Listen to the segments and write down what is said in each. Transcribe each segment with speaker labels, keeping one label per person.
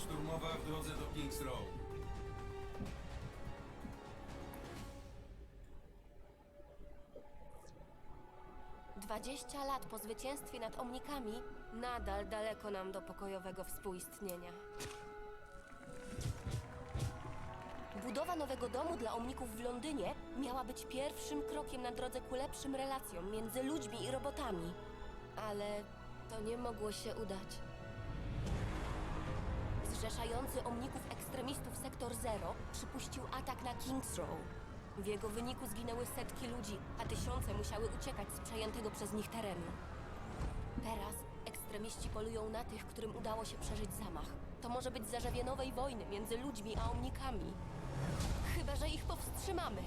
Speaker 1: szturmowa w drodze do Kings Row.
Speaker 2: Dwadzieścia lat po zwycięstwie nad Omnikami nadal daleko nam do pokojowego współistnienia. Budowa nowego domu dla Omników w Londynie miała być pierwszym krokiem na drodze ku lepszym relacjom między ludźmi i robotami. Ale to nie mogło się udać. Zrzeszający Omników ekstremistów Sektor Zero przypuścił atak na Kings Row. W jego wyniku zginęły setki ludzi, a tysiące musiały uciekać z przejętego przez nich terenu. Teraz ekstremiści polują na tych, którym udało się przeżyć zamach. To może być zarzewie nowej wojny między ludźmi a omnikami. Chyba, że ich powstrzymamy.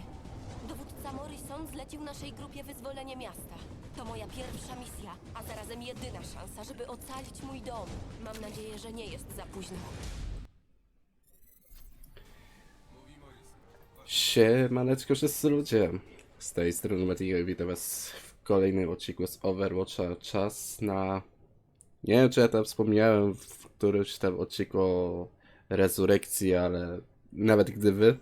Speaker 2: Dowódca Morrison zlecił naszej grupie wyzwolenie miasta. To moja pierwsza misja, a zarazem jedyna szansa, żeby ocalić mój dom. Mam nadzieję, że nie jest za późno.
Speaker 3: Siemaneczko wszyscy ludzie. Z tej strony Matigo witam was w kolejnym odcinku z Overwatcha. Czas na... Nie wiem czy ja tam wspomniałem w którymś tam odcinku o rezurekcji, ale nawet gdyby...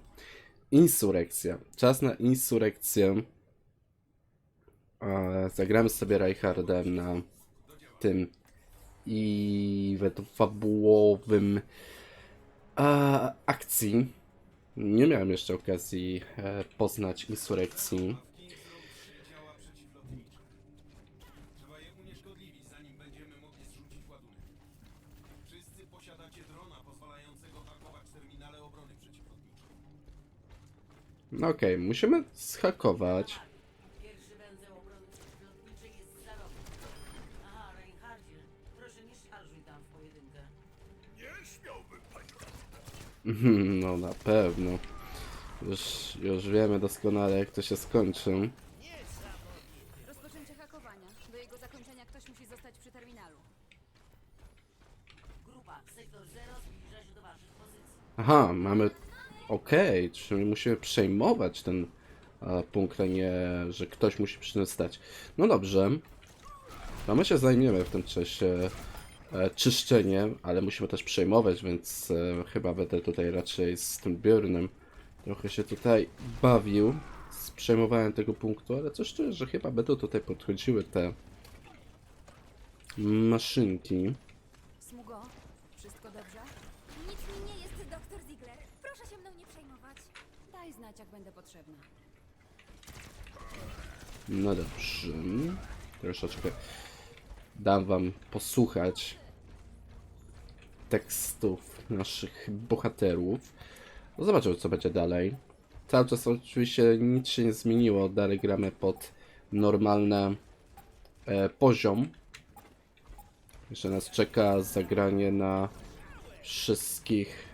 Speaker 3: Insurekcja. Czas na insurekcję. Zagramy sobie Reinhardem na tym fabułowym a, akcji. Nie miałem jeszcze okazji e, poznać insurekcji.
Speaker 1: Działa przeciwlotnicze. Trzeba je
Speaker 3: No na pewno. Już, już wiemy doskonale jak to się skończy.
Speaker 4: Rozpoczęcie hakowania. Do jego zakończenia ktoś musi zostać przy terminalu.
Speaker 5: Grupa, sektor 0 zbliża się do waszych pozycji.
Speaker 3: Aha, mamy... Okej, czyli musimy przejmować ten e, punkt, a nie, że ktoś musi przy tym stać. No dobrze. To my się zajmiemy w tym czasie czyszczeniem, ale musimy też przejmować, więc e, chyba będę tutaj raczej z tym biurnym trochę się tutaj bawił z przejmowaniem tego punktu, ale coś czuję, że chyba będą tutaj podchodziły te maszynki.
Speaker 4: Smugo, wszystko dobrze?
Speaker 6: Nic mi nie jest, doktor Ziegler. Proszę się mną nie przejmować.
Speaker 4: Daj znać, jak będę potrzebna.
Speaker 3: No dobrze. Troszeczkę dam wam posłuchać tekstów naszych bohaterów. No Zobaczymy, co będzie dalej. Cały czas oczywiście nic się nie zmieniło. Dalej gramy pod normalny e, poziom. Jeszcze nas czeka zagranie na wszystkich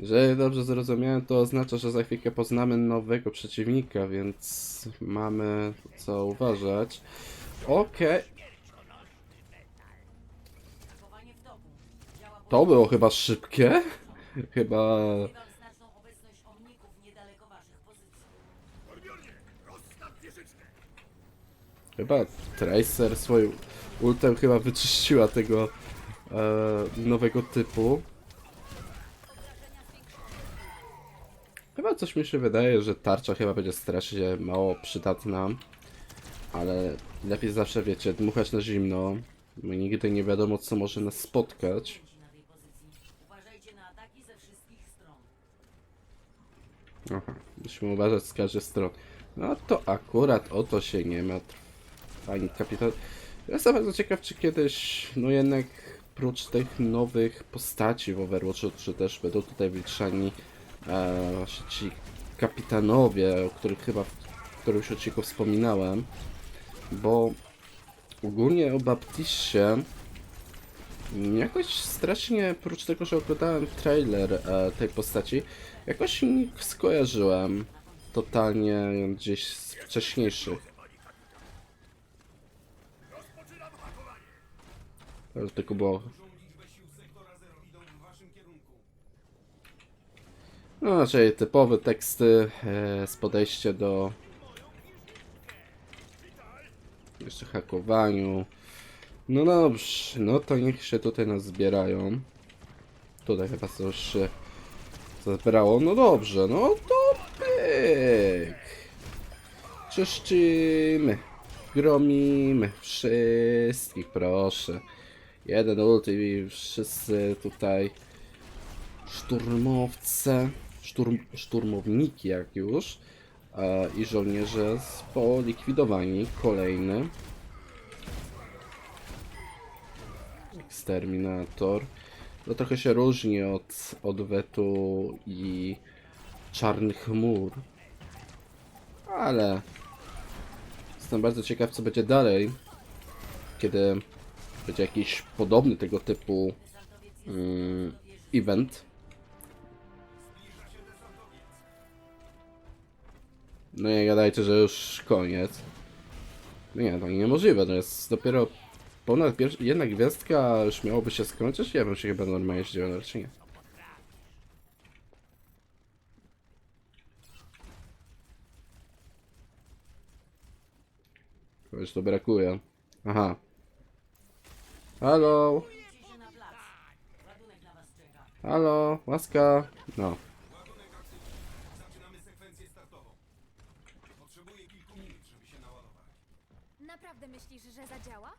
Speaker 3: Jeżeli dobrze zrozumiałem, to oznacza, że za chwilkę poznamy nowego przeciwnika, więc mamy co uważać. Okej.
Speaker 5: Działa
Speaker 3: to było chyba szybkie. Chyba... Chyba Tracer swoją ultem chyba wyczyściła tego e, nowego typu. Chyba coś mi się wydaje, że tarcza chyba będzie strasznie mało przydatna. Ale lepiej zawsze, wiecie, dmuchać na zimno. Bo nigdy nie wiadomo, co może nas spotkać. Aha, musimy uważać z każdej strony. No to akurat o to się nie ma. Pani kapitan. Ja Jestem bardzo ciekaw, czy kiedyś, no jednak, prócz tych nowych postaci w Overwatchu, czy też będą tutaj wliczani właśnie ci kapitanowie, o których chyba w którymś odcinku wspominałem. Bo ogólnie o Baptiście Jakoś strasznie, oprócz tego, że oglądałem trailer e, tej postaci, jakoś nie skojarzyłem totalnie gdzieś z wcześniejszych. Tylko było...
Speaker 1: Dużą liczbę sił sektora zero idą w waszym kierunku.
Speaker 3: No, raczej typowe teksty z podejście do Jeszcze hakowaniu. No dobrze, no to niech się tutaj nas zbierają. Tutaj chyba coś się zbierało. No dobrze, no to pyk. Czyszczymy. Gromimy. Wszystkich, proszę. Jeden ult i wszyscy tutaj szturmowce, szturm, szturmowniki jak już e, i żołnierze polikwidowani. Kolejny. Eksterminator. To trochę się różni od odwetu i czarnych chmur. Ale jestem bardzo ciekaw co będzie dalej. Kiedy będzie jakiś podobny tego typu mm, event. No nie gadajcie, że już koniec. Nie, to niemożliwe, to jest dopiero ponad pier- jedna gwiazdka, już miałoby się skończyć? Ja bym się chyba normalnie zdziwił, raczej nie. Kogoś tu brakuje. Aha. Halo, halo, łaska. No.
Speaker 1: Ładunek aktywny. Zaczynamy sekwencję startową. Potrzebuję kilku minut, żeby się naładować.
Speaker 6: Naprawdę myślisz, że zadziała?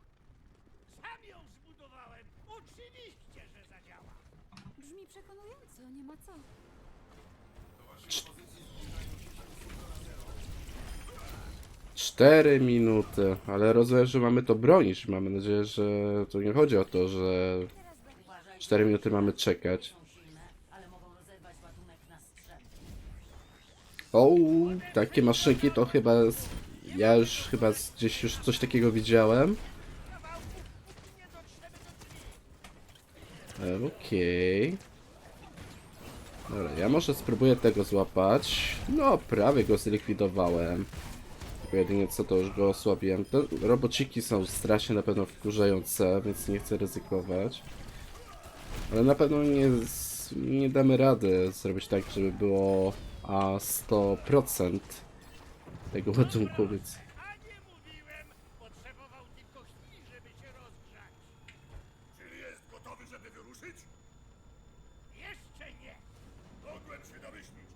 Speaker 7: Sam ją zbudowałem. Oczywiście, że zadziała.
Speaker 4: Brzmi przekonująco, nie ma co.
Speaker 3: Cztery minuty, ale rozumiem, że mamy to bronić. Mamy nadzieję, że to nie chodzi o to, że 4 minuty mamy czekać. O, takie maszynki to chyba. Ja już chyba gdzieś już coś takiego widziałem. Okej. Dobra, ja może spróbuję tego złapać. No, prawie go zlikwidowałem. Tylko jedynie co to już go osłabiłem. Te robociki są strasznie na pewno wkurzające, więc nie chcę ryzykować. Ale na pewno nie, nie damy rady zrobić tak, żeby było a 100% tego ładunku, więc...
Speaker 7: A nie mówiłem. Potrzebował tylko chwili, żeby się rozgrzać.
Speaker 8: Czyli jest gotowy, żeby wyruszyć?
Speaker 7: Jeszcze nie.
Speaker 8: Mogłem się domyślić. Grupa, przygotujcie się na kolejną falę ataku.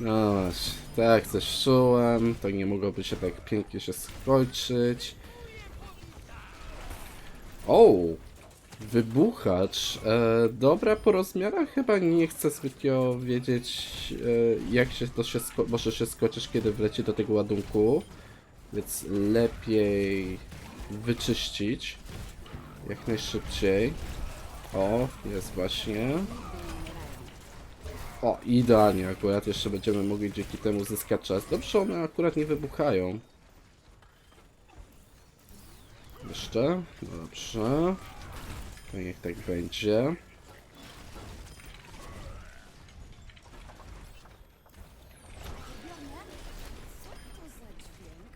Speaker 3: No właśnie, tak coś czułem, to nie mogłoby się tak pięknie się skończyć. O! Wybuchacz. E, dobra, po rozmiarach chyba nie chcę zbytnio wiedzieć, e, jak się to się może się skończyć, kiedy wleci do tego ładunku. Więc lepiej wyczyścić jak najszybciej. O, jest właśnie. O, idealnie akurat jeszcze będziemy mogli dzięki temu zyskać czas. Dobrze, one akurat nie wybuchają. Jeszcze? Dobrze. Niech tak będzie.
Speaker 4: Co to za dźwięk?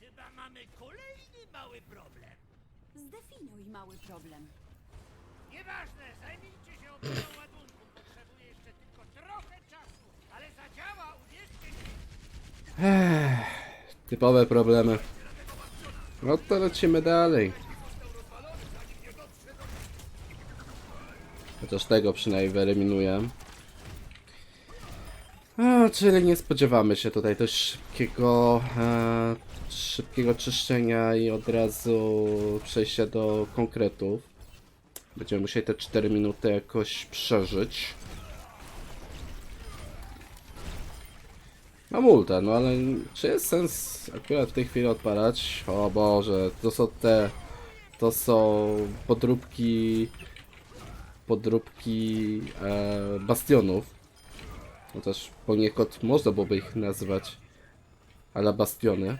Speaker 7: Chyba mamy kolejny mały problem.
Speaker 4: Zdefiniuj mały problem.
Speaker 7: Nieważne, zajmijcie się obroną ładunku. Potrzebuję jeszcze tylko trochę czasu, ale zadziała, uwierzcie mi.
Speaker 3: Typowe problemy. No to lecimy dalej. Chociaż tego przynajmniej wyeliminuję. A, czyli nie spodziewamy się tutaj dość szybkiego, e, szybkiego czyszczenia i od razu przejścia do konkretów. Będziemy musieli te 4 minuty jakoś przeżyć. Mam ulta, no ale czy jest sens akurat w tej chwili odpalać? O Boże, to są te... To są podróbki... Podróbki e, bastionów. Chociaż poniekąd można byłoby ich nazywać ale bastiony.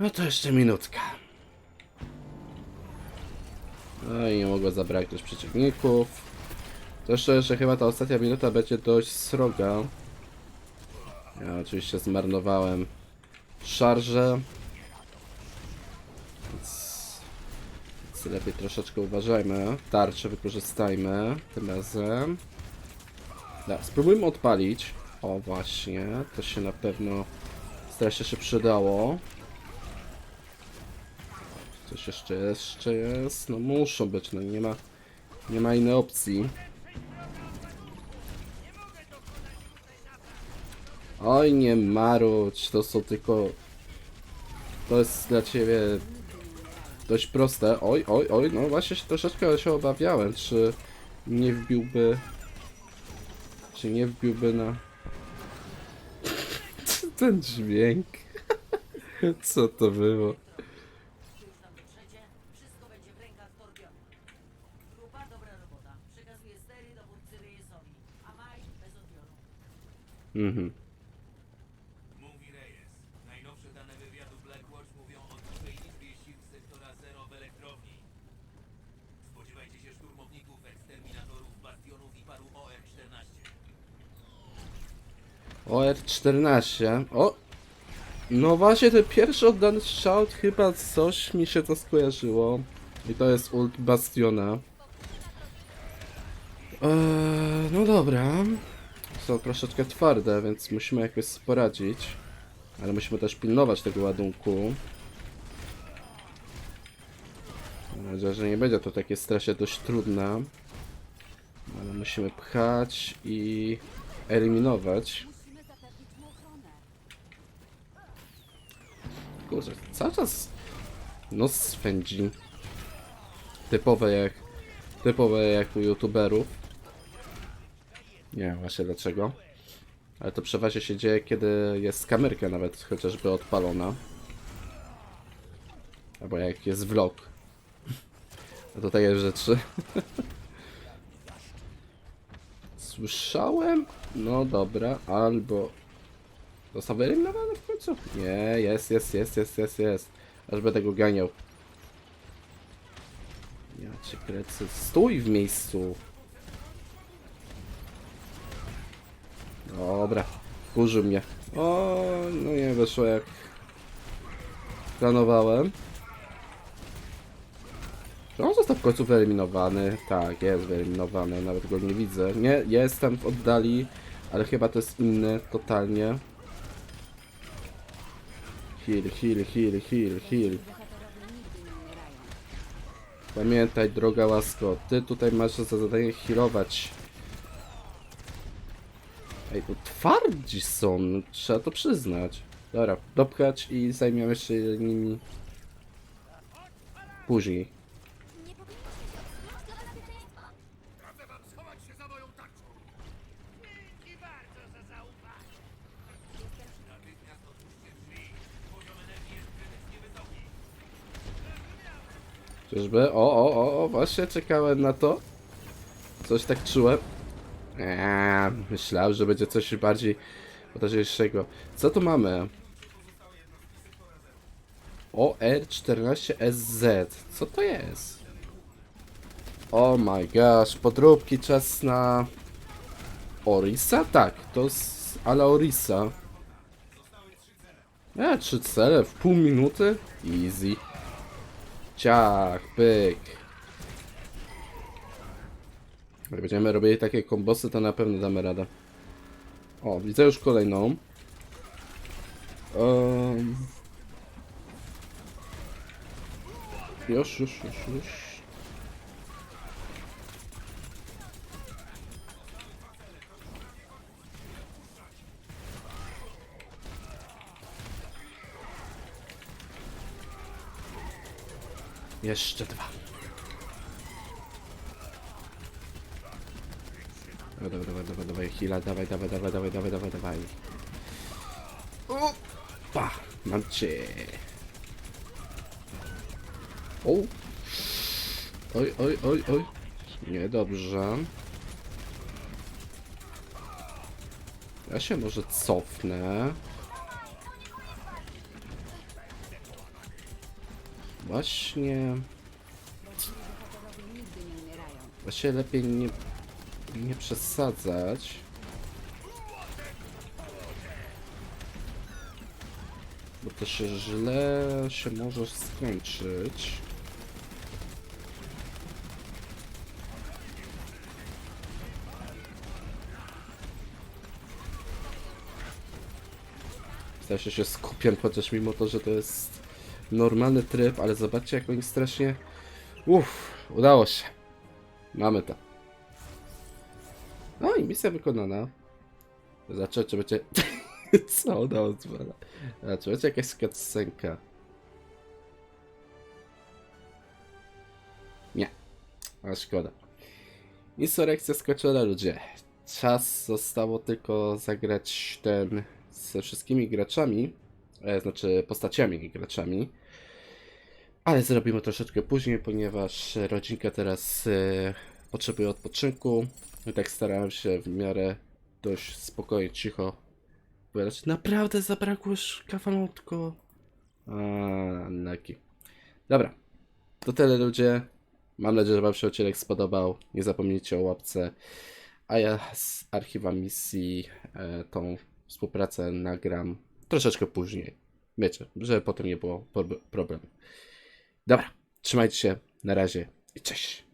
Speaker 3: No to jeszcze minutka. No i nie mogło zabraknąć przeciwników. To jeszcze, że chyba ta ostatnia minuta będzie dość sroga. Ja oczywiście zmarnowałem szarżę. Więc, więc lepiej troszeczkę uważajmy. Tarczę wykorzystajmy tym razem. Da, spróbujmy odpalić. O właśnie, to się na pewno strasznie się przydało. Coś jeszcze jest, jeszcze jest. No muszą być, no nie ma, nie ma innej opcji. Oj, nie marudź, to są tylko... To jest dla ciebie dość proste. Oj, oj, oj, no właśnie się troszeczkę się obawiałem, czy nie wbiłby... Czy nie wbiłby na... Ten dźwięk. Co to było?
Speaker 5: Gdy już tam dotrzecie, wszystko będzie w rękach Torbjorna. Grupa, dobra robota. Przekazuję stery dowódcy Rejesowi, a Maj bez odbioru.
Speaker 3: Mhm.
Speaker 1: Mówi Reyes. Najnowsze dane wywiadu Blackwatch mówią o dużej liczbie sił sektora Zero w elektrowni. Spodziewajcie się szturmowników, eksterminatorów, bastionów i paru OR-14.
Speaker 3: OR-14. O! No właśnie, ten pierwszy oddany strzał chyba coś mi się to skojarzyło. I to jest ult Bastiona. Eee, no dobra. Są troszeczkę twarde, więc musimy jakoś poradzić. Ale musimy też pilnować tego ładunku. Mam nadzieję, że nie będzie to takie strasznie dość trudne. Ale musimy pchać i eliminować. Kurczę, cały czas nos swędzi. Typowe jak, typowe jak u youtuberów. Nie wiem właśnie dlaczego. Ale to przeważnie się dzieje, kiedy jest kamerka nawet chociażby odpalona. Albo jak jest vlog. A to takie rzeczy. Słyszałem? No dobra, albo Został wyeliminowany w końcu? Nie, jest, jest, jest, jest, jest, jest. Aż będę go ganiał. Ja cię kręcę. Stój w miejscu. Dobra, kurzył mnie. O, no nie wyszło jak planowałem. Czy on został w końcu wyeliminowany? Tak, jest wyeliminowany, nawet go nie widzę. Nie, jestem w oddali, ale chyba to jest inny totalnie. Heal, heal, heal, heal, heal. Pamiętaj, droga łasko, ty tutaj masz za zadanie healować. Ej, to twardzi są, no, trzeba to przyznać. Dobra, dopchać i zajmiemy się nimi później. Czyżby? O, o, o, właśnie czekałem na to. Coś tak czułem. Eee, myślałem, że będzie coś bardziej poważniejszego. Co tu mamy? OR14SZ. Co to jest? Oh my gosh, podróbki czas na... Orisa? Tak, to z... ale Orisa. E, trzy cele w pół minuty? Easy. Ciach, pyk. Jak będziemy robili takie kombosy, to na pewno damy radę. O, widzę już kolejną. Um... Już, już, już, już. Jeszcze dwa. Dawaj, dawaj, dawaj, dawaj, dawaj, chwila, dawaj, dawaj, dawaj, dawaj, dawaj, dawaj, dawaj. Opa, mam cię. O. Oj, oj, oj, oj. Niedobrze. Ja się może cofnę. Właśnie... Właśnie lepiej nie, nie przesadzać. Bo to się źle się może skończyć. Staję się, się skupiam, chociaż mimo to, że to jest normalny tryb, ale zobaczcie jak oni strasznie... Uff, udało się. Mamy to. No i misja wykonana. Zobaczę, czy będzie... Co ona odwala? A, czy będzie jakaś cutscenka? Nie. A szkoda. Insurrekcja skończona ludzie. Czas zostało tylko zagrać ten ze wszystkimi graczami, e, znaczy postaciami i graczami. Ale zrobimy troszeczkę później, ponieważ rodzinka teraz e, potrzebuje odpoczynku. I tak starałem się w miarę dość spokojnie, cicho powiedzieć. Naprawdę zabrakło już kawalutko. Naki. Dobra. To tyle ludzie. Mam nadzieję, że Wam się odcinek spodobał. Nie zapomnijcie o łapce. A ja z archiwa misji e, tą współpracę nagram troszeczkę później. Wiecie, żeby potem nie było prob- problemu. Dobra, trzymajcie się. Na razie i cześć.